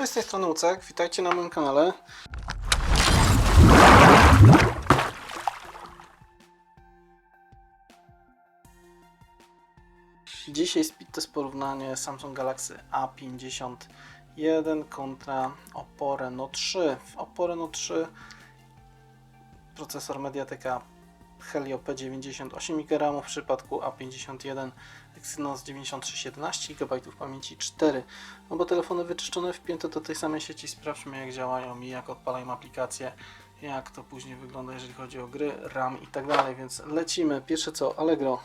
Cześć, z tej strony Ucek, witajcie na moim kanale. Dzisiaj speed test porównanie Samsung Galaxy A51 kontra Oppo Reno 3. W Oppo Reno 3 procesor Mediateka Helio P90 8 GB, w przypadku A51 Exynos 9317 GB pamięci 4. No bo telefony wyczyszczone wpięte do tej samej sieci, sprawdźmy jak działają i jak odpalają aplikacje, jak to później wygląda jeżeli chodzi o gry, RAM i tak dalej, więc lecimy. Pierwsze co, Allegro.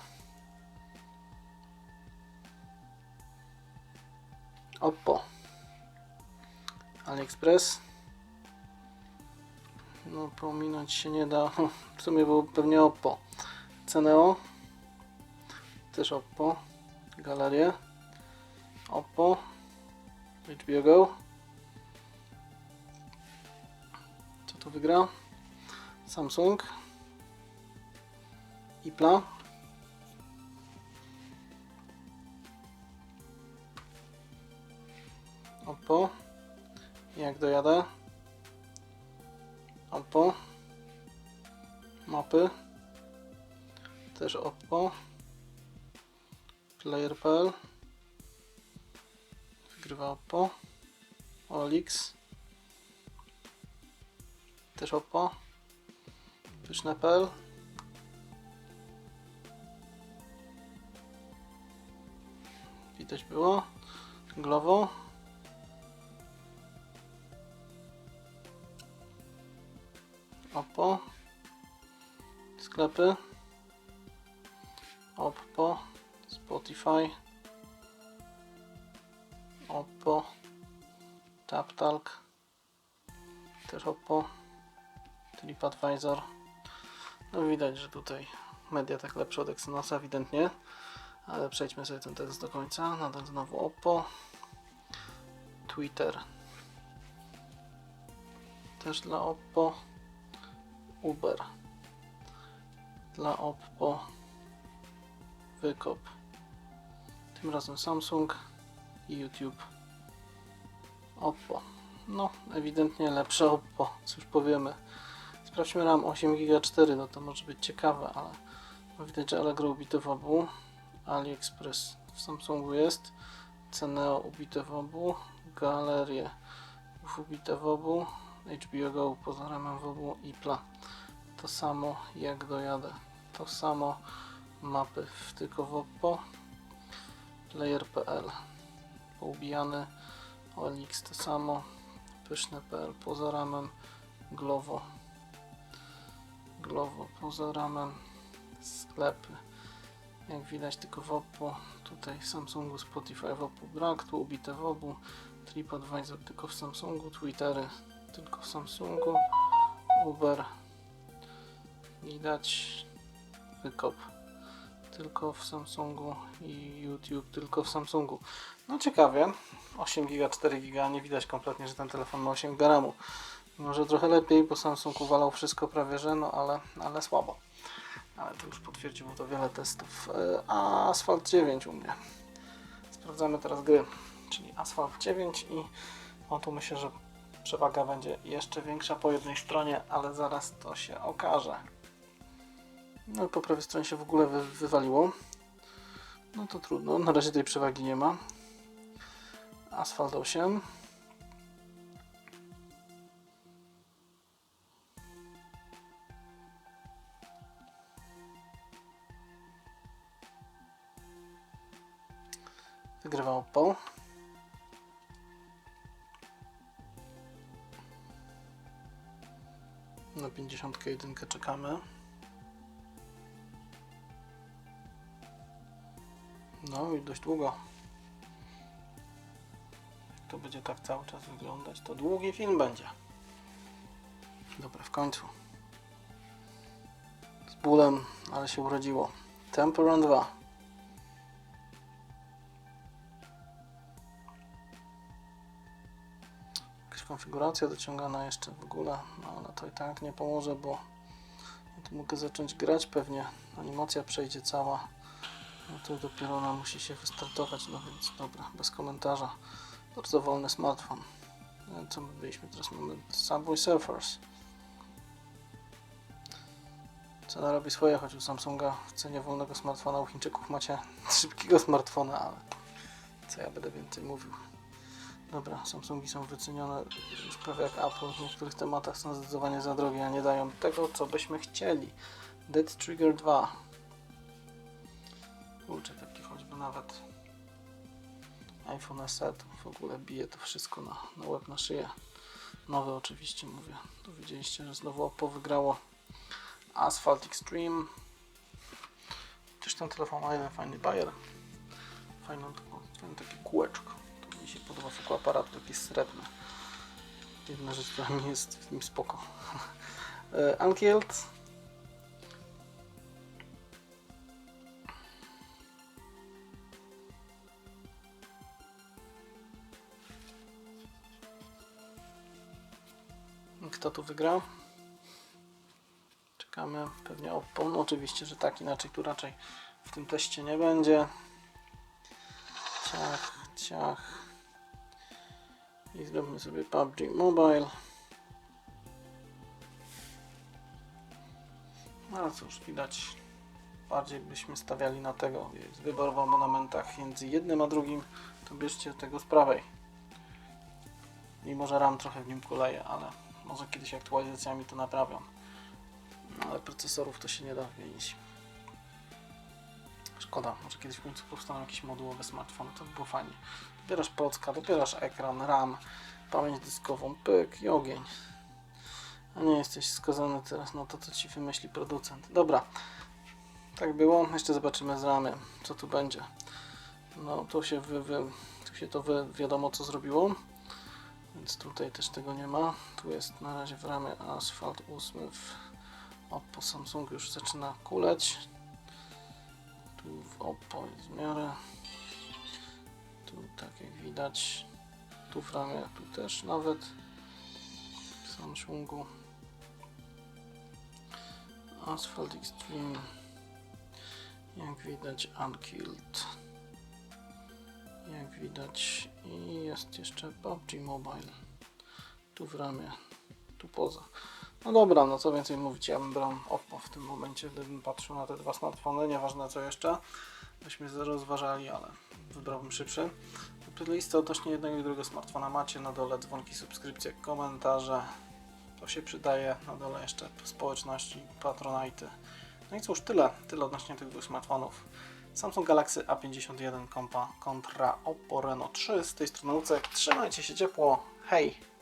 Oppo. AliExpress. No pominąć się nie da, w sumie było pewnie Oppo. Ceneo. Też Oppo. Galerie. Oppo. HBO Go. Co tu wygra? Samsung. Ipla. Oppo. Jak dojadę? Oppo. Mapy. Też Oppo. Player.pl. Wygrywa Oppo. Olix. Też Oppo. Pyszne.pl. Widać było. Glovo. Oppo. Sklepy. Oppo. Spotify. Oppo. TapTalk. Też Oppo. TripAdvisor. No widać, że tutaj media tak lepsze od Exynosa ewidentnie. Ale przejdźmy sobie ten test do końca. Nadal znowu Oppo. Twitter. Też dla Oppo. Uber. Dla Oppo. Wykop. Tym razem Samsung i YouTube. Oppo. No, ewidentnie lepsze Oppo, cóż powiemy. Sprawdźmy RAM 8 GB 4, no to może być ciekawe, ale no widać, że Allegro ubite w obu. AliExpress w Samsungu jest. Ceneo ubite w obu. Galerie ubite w obu. HBO Go poza ramem w obu. Ipla. To samo jak dojadę. To samo mapy w tylko w Oppo. Player.pl poubijany. OLX to samo. Pyszne.pl poza ramem. Glovo. Glovo poza ramem. Sklepy. Jak widać tylko w Oppo. Tutaj Samsungu Spotify w Oppo brak. Tu ubite w obu. TripAdvisor tylko w Samsungu. Twittery tylko w Samsungu. Uber. Widać. Wykop tylko w Samsungu i YouTube tylko w Samsungu. No ciekawie, 8 GB, 4 GB, nie widać kompletnie, że ten telefon ma 8 GB. Może trochę lepiej, bo Samsung uwalał wszystko prawie, że no ale, ale słabo. Ale to już potwierdziło to wiele testów. E, A Asphalt 9 u mnie. Sprawdzamy teraz gry, czyli Asphalt 9 i o tu myślę, że przewaga będzie jeszcze większa po jednej stronie, ale zaraz to się okaże. No po prawej stronie się w ogóle wy, wywaliło. No to trudno, na razie tej przewagi nie ma. Asfalt 8. Wygrywa Oppo. 51 czekamy. No i dość długo. Jak to będzie tak cały czas wyglądać, to długi film będzie. Dobra, w końcu. Z bólem, ale się urodziło. Temple Run 2. konfiguracja dociągana jeszcze w ogóle, no ale to i tak nie pomoże, bo ja tu mogę zacząć grać pewnie. Animacja przejdzie cała. No to dopiero ona musi się wystartować, no więc dobra, bez komentarza. Bardzo wolny smartfon. E, Co my byliśmy teraz? Mamy Subway Surfers. Cena robi swoje, choć u Samsunga w cenie wolnego smartfona u Chińczyków macie szybkiego smartfona, ale co ja będę więcej mówił. Dobra, Samsungi są wycenione już prawie jak Apple. W niektórych tematach są zdecydowanie za drogie, a nie dają tego, co byśmy chcieli. Dead Trigger 2. Kurczę, taki choćby nawet iPhone SE to w ogóle bije to wszystko na, na łeb, na szyję. Nowe oczywiście mówię. Tu widzieliście, że znowu Oppo wygrało Asphalt Extreme. Też ten telefon ma jeden fajny bajer. Fajną taką, fajne takie kółeczko. Się podoba aparatu, takie srebrne. Jedna rzecz, która mi jest w nim spoko. E, Unkilled. Kto tu wygrał? Czekamy pewnie Oppo. No oczywiście, że tak, inaczej tu raczej w tym teście nie będzie. Ciach, ciach. I zrobimy sobie PUBG Mobile. No ale cóż, widać, bardziej byśmy stawiali na tego. Jest wybór w abonamentach między jednym a drugim, to bierzcie tego z prawej. Mimo, że RAM trochę w nim kuleje, ale może kiedyś aktualizacjami to naprawią. No, ale procesorów to się nie da wymienić. Szkoda, może kiedyś w końcu powstaną jakieś modułowe smartfony, to by było fajnie. Dobierasz procka, dobierasz ekran, RAM, pamięć dyskową, pyk i ogień. A nie jesteś skazany teraz na to, co ci wymyśli producent. Dobra, tak było. Jeszcze zobaczymy z ramy, co tu będzie. No, tu się, wy, wy, tu się to wy, wiadomo, co zrobiło. Więc tutaj też tego nie ma. Tu jest na razie w ramie Asphalt 8 w Oppo Samsung już zaczyna kuleć. Oppo jest w miarę. Tu tak jak widać. Tu w ramie, tu też nawet. W Samsungu. Asphalt Extreme. Jak widać Unkilled. Jak widać i jest jeszcze PUBG Mobile. Tu w ramię, tu poza. No dobra, no co więcej mówić, ja bym brał Oppo w tym momencie, gdybym patrzył na te dwa smartfony, nieważne co jeszcze, byśmy rozważali, ale wybrałbym szybszy. Playlisty odnośnie jednego i drugiego smartfona macie, na dole dzwonki, subskrypcje, komentarze, to się przydaje, na dole jeszcze społeczności, patronajty. No i cóż, tyle, tyle odnośnie tych dwóch smartfonów. Samsung Galaxy A51 kompa kontra Oppo Reno 3. Z tej strony Lucek. Trzymajcie się ciepło. Hej!